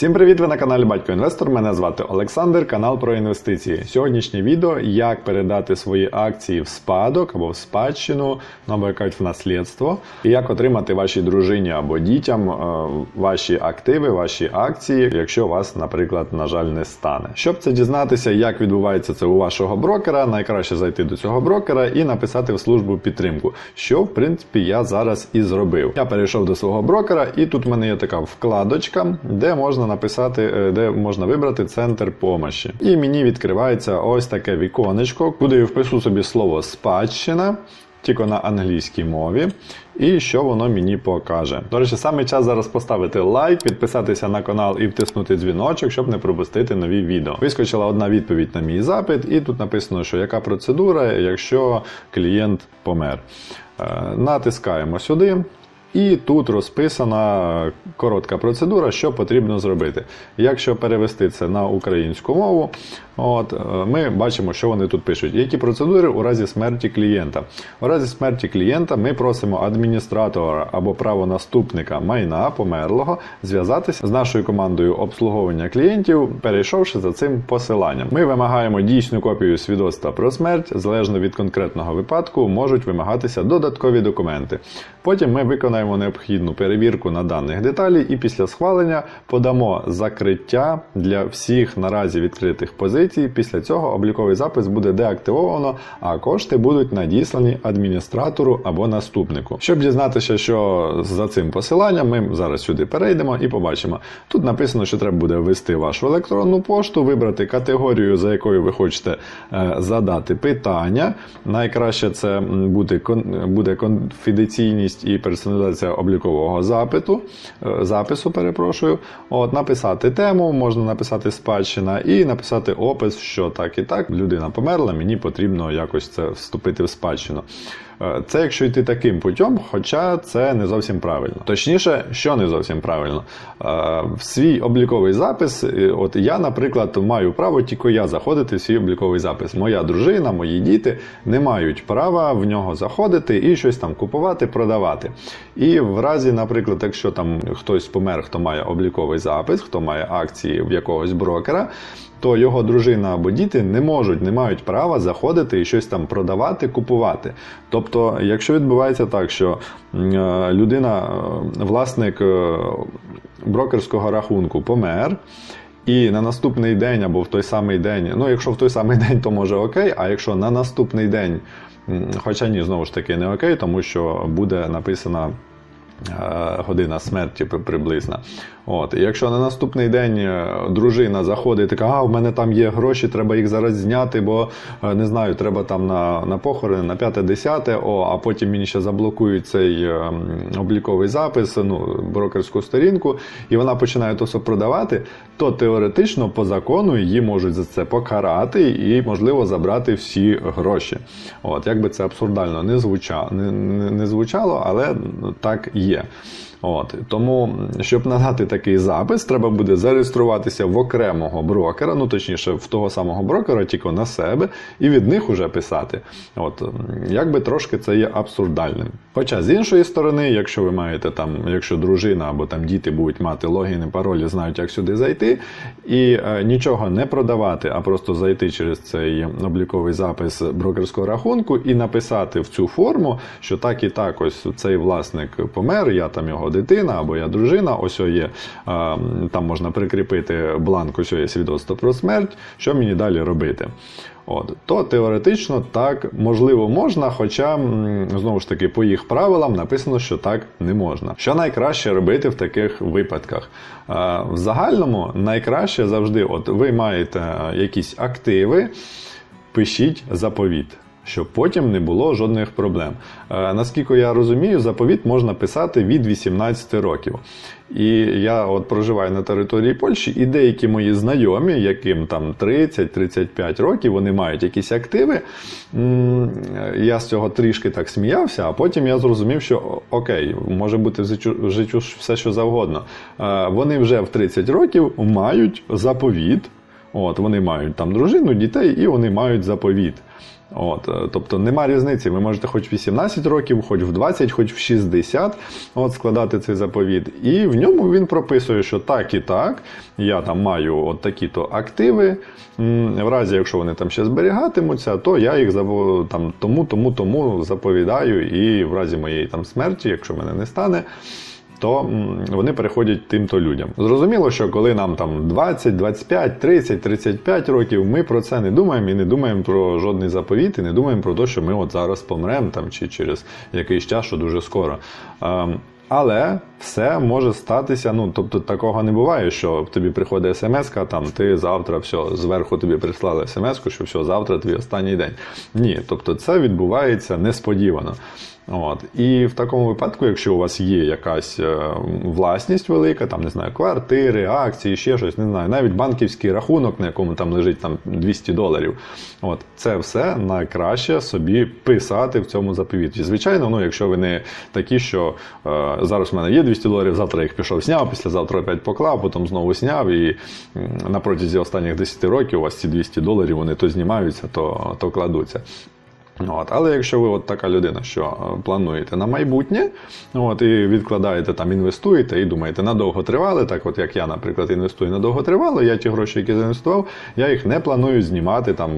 Всім привіт! Ви на каналі Батько Інвестор. Мене звати Олександр, канал про інвестиції. Сьогоднішнє відео як передати свої акції в спадок або в спадщину, ну, в наслідство, і як отримати вашій дружині або дітям е, ваші активи, ваші акції, якщо вас, наприклад, на жаль, не стане. Щоб це дізнатися, як відбувається це у вашого брокера, найкраще зайти до цього брокера і написати в службу підтримку, що в принципі я зараз і зробив. Я перейшов до свого брокера, і тут в мене є така вкладочка, де можна написати, е, де можна вибрати центр помощі. І мені відкривається ось таке віконечко, куди я впишу собі слово спадщина. Тільки на англійській мові, і що воно мені покаже. До речі, саме час зараз поставити лайк, підписатися на канал і втиснути дзвіночок, щоб не пропустити нові відео. Вискочила одна відповідь на мій запит, і тут написано, що яка процедура, якщо клієнт помер. Е, Натискаємо сюди. І тут розписана коротка процедура, що потрібно зробити. Якщо перевести це на українську мову, от, е, ми бачимо, що вони тут пишуть. Які процедури у разі смерті клієнта? У разі смерті клієнта ми просимо адміністратора або правонаступника майна померлого зв'язатися з нашою командою обслуговування клієнтів, перейшовши за цим посиланням. Ми вимагаємо дійсну копію свідоцтва про смерть, залежно від конкретного випадку, можуть вимагатися додаткові документи. Потім ми виконаємо необхідну перевірку на даних деталей і після схвалення подамо закриття для всіх наразі відкритих позицій. Після цього обліковий запис буде деактивовано, а кошти будуть надіслані адміністратору або наступнику. Щоб дізнатися, що за цим посиланням, ми зараз сюди перейдемо і побачимо. Тут написано, що треба буде ввести вашу електронну пошту, вибрати категорію, за якою ви хочете е, задати питання. Найкраще це буде конфіденційність і персоналізація облікового запиту, е, запису, перепрошую. От, написати тему, можна написати спадщина і написати опис, що так і так, людина померла, мені потрібно якось це вступити в спадщину. Е, Це якщо йти таким путем, хоча це не зовсім правильно. Точніше, що не зовсім правильно. Е, В свій обліковий запис, е, от я, наприклад, маю право тільки я заходити в свій обліковий запис. Моя дружина, мої діти не мають права в нього заходити і щось там купувати, продавати. І в разі, наприклад, якщо там хтось помер, хто має обліковий запис, хто має акції в якогось брокера, то його дружина або діти не можуть, не мають права заходити і щось там продавати, купувати. Тобто, якщо відбувається так, що е, людина, е, власник е, брокерського рахунку помер. І на наступний день або в той самий день, ну якщо в той самий день, то може окей, а якщо на наступний день, хоча ні, знову ж таки не окей, тому що буде написана година смерті при- приблизна. От, і якщо на наступний день е, дружина заходить і така, а в мене там є гроші, треба їх зараз зняти, бо е, не знаю, треба там на, на похорони, на 5-10, о, а потім мені ще заблокують цей е, обліковий запис, ну, брокерську сторінку, і вона починає то продавати, то теоретично по закону її можуть за це покарати і, можливо, забрати всі гроші. От, як би це абсурдально не звучало, не, не, не звучало, але так є. От тому, щоб надати такий запис, треба буде зареєструватися в окремого брокера, ну точніше, в того самого брокера, тільки на себе, і від них уже писати. От якби трошки це є абсурдальним. Хоча з іншої сторони, якщо ви маєте там, якщо дружина або там діти будуть мати логіни, паролі, знають, як сюди зайти, і е, нічого не продавати, а просто зайти через цей обліковий запис брокерського рахунку і написати в цю форму, що так і так, ось цей власник помер, я там його дитина або я дружина, ось є, там можна прикріпити бланк, ось є свідоцтво про смерть, що мені далі робити. От, то теоретично так можливо можна, хоча знову ж таки по їх правилам написано, що так не можна. Що найкраще робити в таких випадках? В загальному найкраще завжди, от ви маєте якісь активи, пишіть заповіт. Щоб потім не було жодних проблем. Е, наскільки я розумію, заповіт можна писати від 18 років. І я от проживаю на території Польщі, і деякі мої знайомі, яким там 30-35 років, вони мають якісь активи. Я з цього трішки так сміявся, а потім я зрозумів, що окей, може бути в життю, все, що завгодно. Е, Вони вже в 30 років мають заповіт. От, вони мають там дружину, дітей, і вони мають заповіт. От, е, тобто нема різниці. Ви можете хоч 18 років, хоч в 20, хоч в 60 от, складати цей заповіт. І в ньому він прописує, що так і так, я там маю от такі-то активи. В разі, якщо вони там ще зберігатимуться, то я їх там, тому, тому, тому заповідаю, і в разі моєї там смерті, якщо мене не стане то вони переходять тим-то людям. Зрозуміло, що коли нам там 20, 25, 30, 35 років, ми про це не думаємо і не думаємо про жодний заповіт, і не думаємо про те, що ми от зараз помремо там чи через якийсь час, що дуже скоро. Ем, але все може статися. Ну тобто такого не буває, що тобі приходить смс, там ти завтра все, зверху тобі прислали смс, що все, завтра твій останній день. Ні, тобто це відбувається несподівано. От. І в такому випадку, якщо у вас є якась е, власність велика, там не знаю, квартири, акції, ще щось, не знаю, навіть банківський рахунок, на якому там лежить там 200 доларів, от це все найкраще собі писати в цьому заповіті. Звичайно, ну якщо ви не такі, що е, зараз в мене є 200 доларів, завтра їх пішов, зняв, післязавтра опять поклав, потім знову зняв, і на протязі останніх 10 років у вас ці 200 доларів вони то знімаються, то, то кладуться. От, але якщо ви от така людина, що е, плануєте на майбутнє, от, і відкладаєте там, інвестуєте і думаєте на довготривале, так от як я, наприклад, інвестую на довготривале, я ті гроші, які заінвестував, я їх не планую знімати там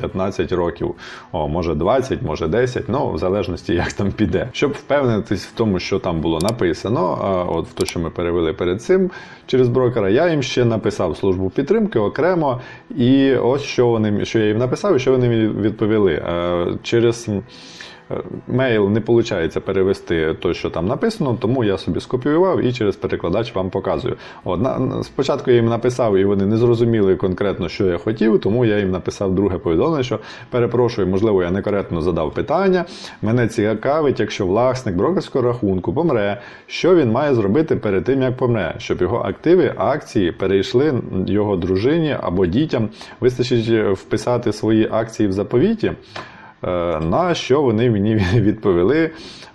15 років, о, може 20, може 10, ну в залежності, як там піде. Щоб впевнитись в тому, що там було написано, от в те, що ми перевели перед цим через брокера, я їм ще написав службу підтримки окремо, і ось що вони що я їм написав, і що вони мені відповіли. Е, Через е, мейл не виходить перевести те, що там написано, тому я собі скопіював і через перекладач вам показую. От, на, спочатку я їм написав, і вони не зрозуміли конкретно, що я хотів, тому я їм написав друге повідомлення, що перепрошую, можливо, я некоректно задав питання. Мене цікавить, якщо власник брокерського рахунку помре, що він має зробити перед тим, як помре, щоб його активи, акції перейшли його дружині або дітям. Вистачить вписати свої акції в заповіті. Е, На що вони мені відповіли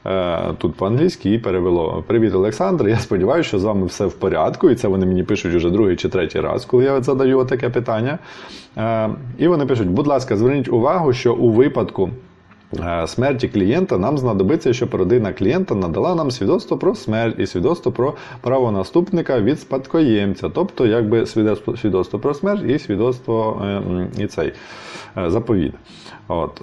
е, тут по-англійськи і перевело: Привіт, Олександр. Я сподіваюся, що з вами все в порядку. І це вони мені пишуть уже другий чи третій раз, коли я задаю таке питання. Е, І вони пишуть: будь ласка, зверніть увагу, що у випадку. Е, Смерті клієнта нам знадобиться, щоб родина клієнта надала нам свідоцтво про смерть і свідоцтво про право наступника від спадкоємця, тобто якби свідоцтво, свідоцтво про смерть і свідоцтво е, і цей е, заповіт. От,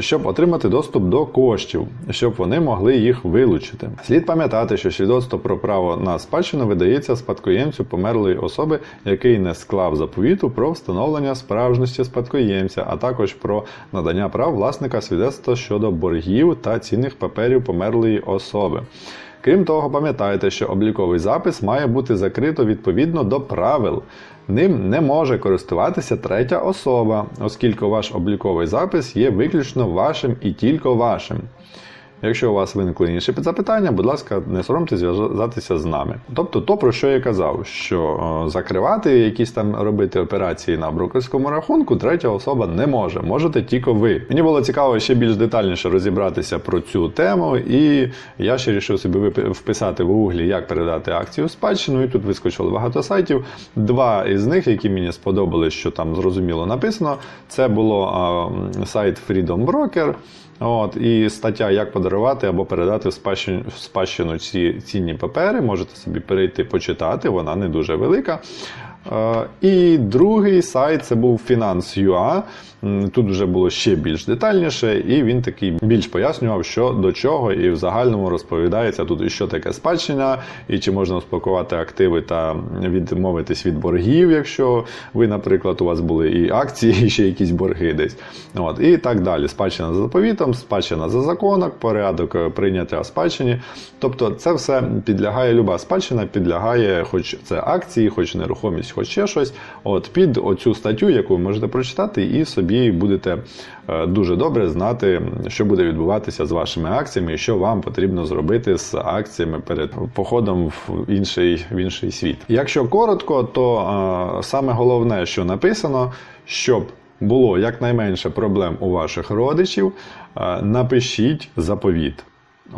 щоб отримати доступ до коштів, щоб вони могли їх вилучити. Слід пам'ятати, що свідоцтво про право на спадщину видається спадкоємцю померлої особи, який не склав заповіту про встановлення справжності спадкоємця, а також про надання прав власника свідоцтва щодо боргів та цінних паперів померлої особи. Крім того, пам'ятайте, що обліковий запис має бути закрито відповідно до правил. Ним не може користуватися третя особа, оскільки ваш обліковий запис є виключно вашим і тільки вашим. Якщо у вас виникли інші запитання, будь ласка, не соромтесь зв'язатися з нами. Тобто, то про що я казав, що е, закривати якісь там робити операції на брокерському рахунку, третя особа не може. Можете тільки ви. Мені було цікаво ще більш детальніше розібратися про цю тему, і я ще вирішив собі вписати в гуглі, як передати акцію в спадщину. І тут вискочило багато сайтів. Два із них, які мені сподобались, що там зрозуміло написано, це було а, сайт Freedom Broker. От, і стаття Як подарувати або передати в спадщину, в спадщину ці цінні папери. Можете собі перейти почитати, вона не дуже велика. Е, І другий сайт це був Finance.ua. Тут вже було ще більш детальніше, і він такий більш пояснював, що до чого, і в загальному розповідається тут, що таке спадщина, і чи можна успокоювати активи та відмовитись від боргів, якщо ви, наприклад, у вас були і акції, і ще якісь борги десь. От, і так далі. Спадщина за заповітом, спадщина за законом, порядок е, прийняття спадщині. Тобто це все підлягає, люба спадщина підлягає, хоч це акції, хоч нерухомість, хоч ще щось. От під оцю статтю, яку ви можете прочитати, і собі будете е, дуже добре знати, що буде відбуватися з вашими акціями і що вам потрібно зробити з акціями перед походом в інший, в інший світ. Якщо коротко, то е, саме головне, що написано, щоб було якнайменше проблем у ваших родичів, е, напишіть заповіт.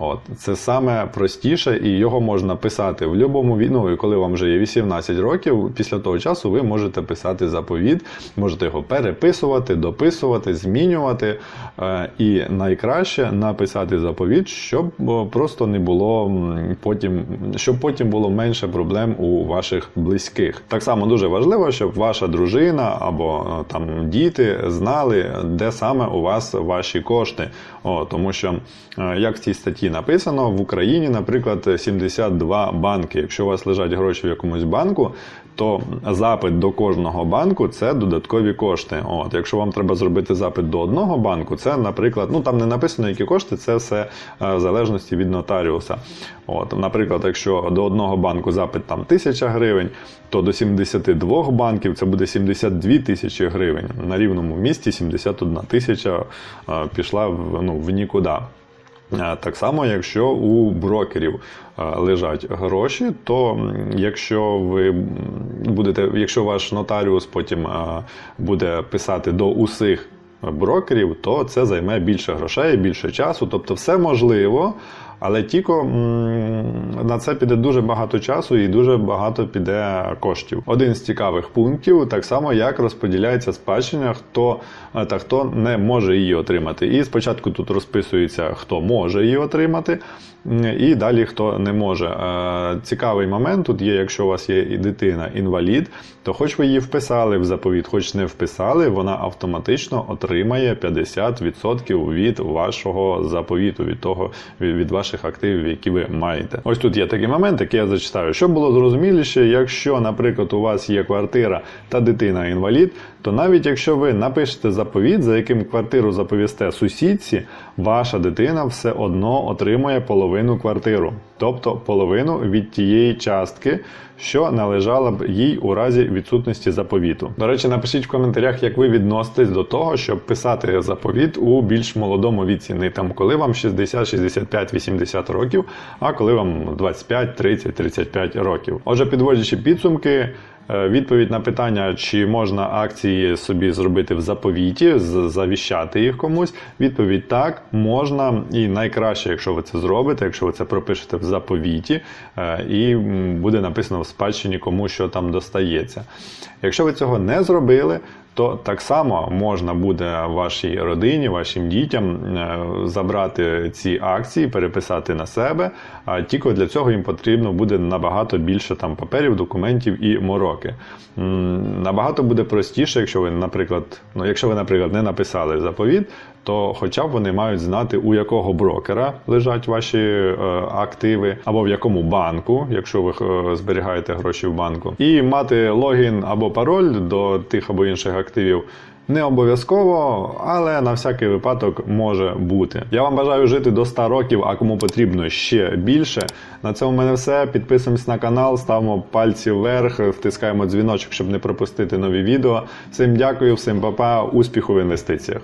От, це саме простіше, і його можна писати в будь-якому ну, коли вам вже є 18 років, після того часу ви можете писати заповіт, можете його переписувати, дописувати, змінювати. Е, і найкраще написати заповіт, щоб просто не було потім, щоб потім було менше проблем у ваших близьких. Так само дуже важливо, щоб ваша дружина або е, там діти знали, де саме у вас ваші кошти. О, тому що, е, як в цій статті написано, в Україні, наприклад, 72 банки. Якщо у вас лежать гроші в якомусь банку, то запит до кожного банку це додаткові кошти. От, якщо вам треба зробити запит до одного банку, це, наприклад, ну там не написано, які кошти, це все е, в залежності від нотаріуса. От, наприклад, якщо до одного банку запит там 1000 гривень, то до 72 банків це буде 72 тисячі гривень. На рівному місті 71 тисяча е, пішла в, ну, в нікуди. Е, Так само, якщо у брокерів е, лежать гроші, то якщо ви будете, якщо ваш нотаріус потім е, буде писати до усіх брокерів, то це займе більше грошей, більше часу. Тобто, все можливо, але тільки на це піде дуже багато часу і дуже багато піде коштів. Один з цікавих пунктів, так само як розподіляється спадщина, хто е, та хто не може її отримати. І спочатку тут розписується, хто може її отримати, і далі хто не може. Е, Цікавий момент тут є, якщо у вас є і дитина інвалід, то хоч ви її вписали в заповіт, хоч не вписали, вона автоматично отримає 50% від вашого заповіту, від того від, від ваших активів, які ви маєте. Ось тут є такий момент, який я зачитаю. Щоб було зрозуміліше, якщо, наприклад, у вас є квартира та дитина інвалід, то навіть якщо ви напишете заповіт, за яким квартиру заповісте сусідці, ваша дитина все одно отримує половину квартиру, тобто половину від тієї частки, що належала б їй у разі відсутності заповіту. До речі, напишіть в коментарях, як ви відноситесь до того, щоб писати заповіт у більш молодому віці, не там коли вам 60, 65, 80 років, а коли вам 25, 30, 35 років. Отже, підводячи підсумки. Е, Відповідь на питання, чи можна акції собі зробити в заповіті, завіщати їх комусь. Відповідь так, можна. І найкраще, якщо ви це зробите, якщо ви це пропишете в заповіті, е, і буде написано в спадщині, кому що там достається. Якщо ви цього не зробили, то так само можна буде вашій родині, вашим дітям е, забрати ці акції, переписати на себе. А тільки для цього їм потрібно буде набагато більше там паперів, документів і мороки. Набагато буде простіше, якщо ви, наприклад, ну якщо ви, наприклад, не написали заповіт, то хоча б вони мають знати, у якого брокера лежать ваші е, активи, або в якому банку, якщо ви е, зберігаєте гроші в банку, і мати логін або пароль до тих або інших активів. Не обов'язково, але на всякий випадок може бути. Я вам бажаю жити до 100 років, а кому потрібно ще більше. На цьому в мене все. Підписуємось на канал, ставимо пальці вверх, втискаємо дзвіночок, щоб не пропустити нові відео. Всім дякую, всім па-па, успіху в інвестиціях.